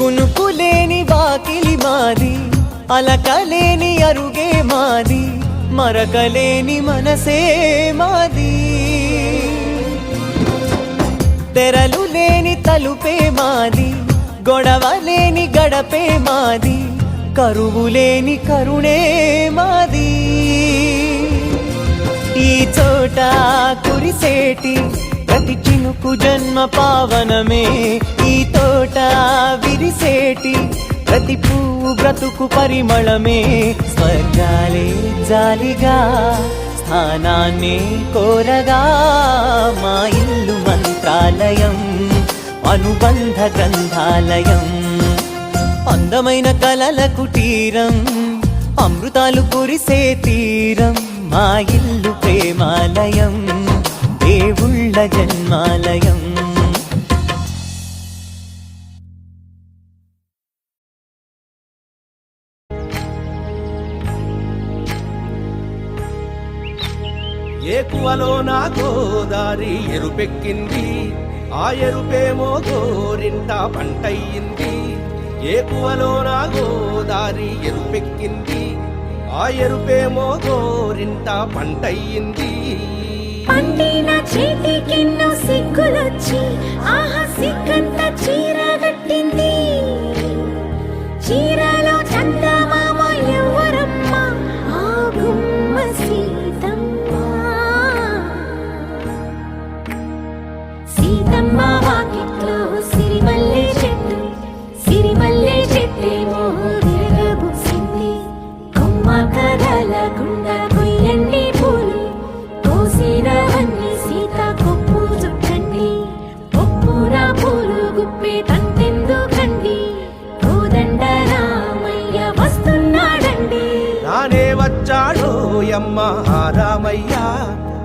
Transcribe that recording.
కునుకులేని వాకిలి మాది అలకలేని అరుగే మాది మరకలేని మనసే మాది. తెరలు లేని తలుపే మాది గొడవ లేని గడపే మాది కరువు లేని కరుణే మాది. ఈ చోట కురిసేటి ప్రతి చినుకు జన్మ పావనమే. ఈ తోట విరిసేటి ప్రతి పువ్వు బ్రతుకు పరిమళమే. స్వర్గాలే జాలిగా స్థానాన్ని కోరగా మా ఇల్లు మంత్రాలయం అనుబంధ గ్రంథాలయం. అందమైన కలల కుటీరం అమృతాలు కురిసే తీరం మా ఇల్లు ప్రేమాలయం. దేవుళ్ళ జన్మాలయం ఏకువలో నా గోదారి ఎరుపెక్కింది ఆ ఎరుపేమో గోరింట పంటయ్యింది ఏకువలో నా గోదారి ఎరుపెక్కింది ఆ ఎరుపేమో గోరింట పంటయ్యింది పండిన చేతికెన్నో సిగ్గులొచ్చి ఆహా సిగ్గంత చీర కట్టింది. చీర